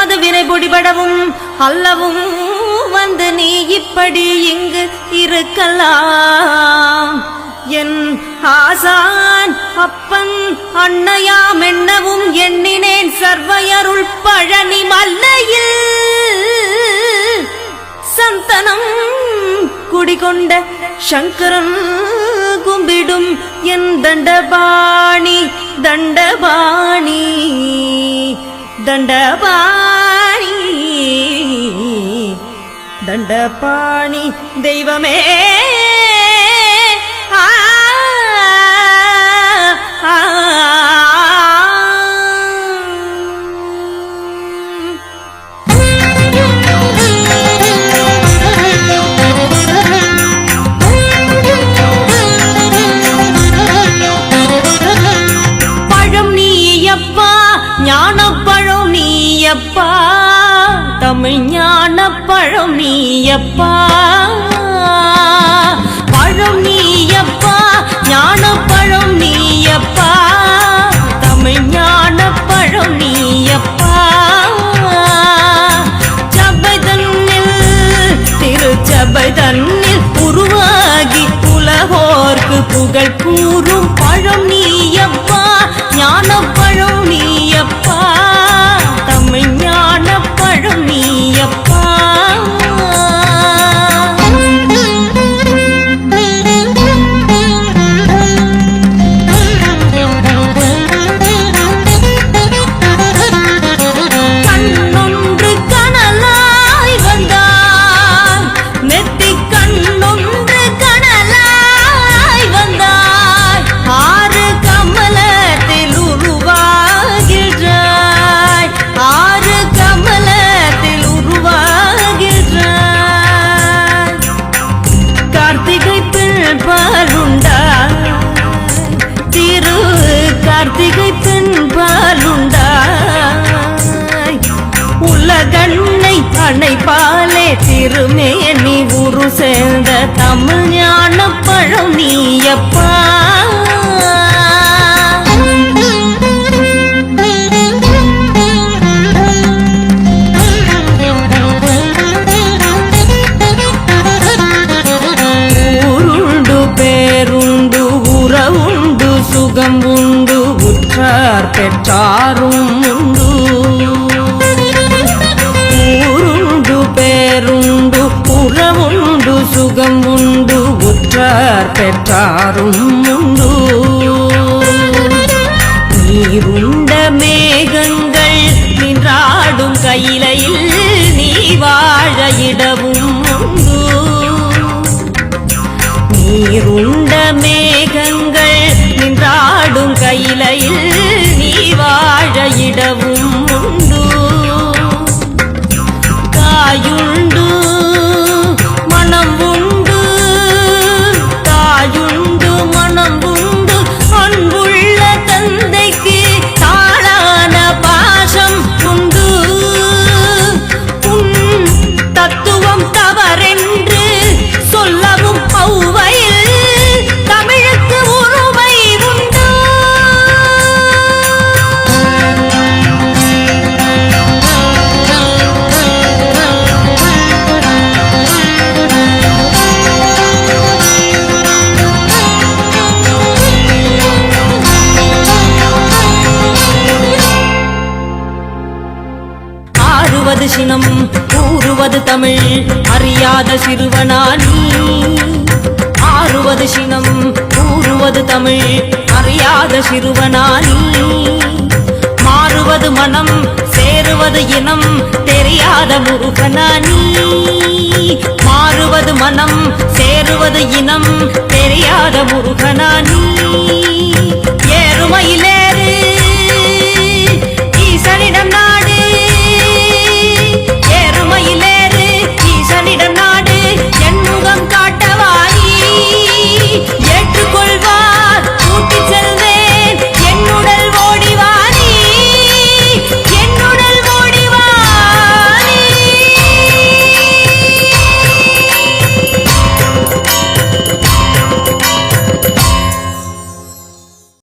உமது வினை பொடிபடவும் அல்லவும் வந்து நீ இப்படி இங்கு இருக்கலாம். என் ஆசான் அப்பன் அன்னையாம் என்னவும் எண்ணினேன் சர்வையருள் பழனி மல்லையில். சந்தனம் குடிகொண்ட சங்கரன் கும்பிடும் என் தண்டபாணி தண்டபாணி. தண்டபாணி தண்டபாணி தெய்வமே. ஆ, தமிழ் பழம் நீயப்பா. பழம் நீயப்பா ஞான பழம் நீயப்பா. தமிழ் பழம் நீயப்பா. சபை தன்னில் திருச்சபை தன்னில் உருவாகி புலகோர்க்கு புகழ் கூ பெண் பாலுண்டாய் திரு கார்த்திகை பெண் பாலுண்டா உலகண்ணை அணை அணைப்பாலே திருமேனி உரு சேர்ந்த தமிழ் ஞான பழம் நீ எப்பா சுகம் உண்டு உற்றார் பெற்றாரும் உண்டு. ஊருண்டு பேருண்டு உறவுண்டு சுகம் உண்டு உற்றார் பெற்றாரும் உண்டு. நீருண்ட மேகங்கள் நின்றாடும் கையிலையில் நீ வாழ இடவும் ஆறுவது சினம் கூறுவது தமிழ். அறியாத சிறுவனானி ஆறுவது சினம் கூறுவது தமிழ். அறியாத சிறுவனானி மாறுவது மனம் சேருவது இனம். தெரியாத முருகனானி மாறுவது மனம் சேருவது இனம். தெரியாத முருகன்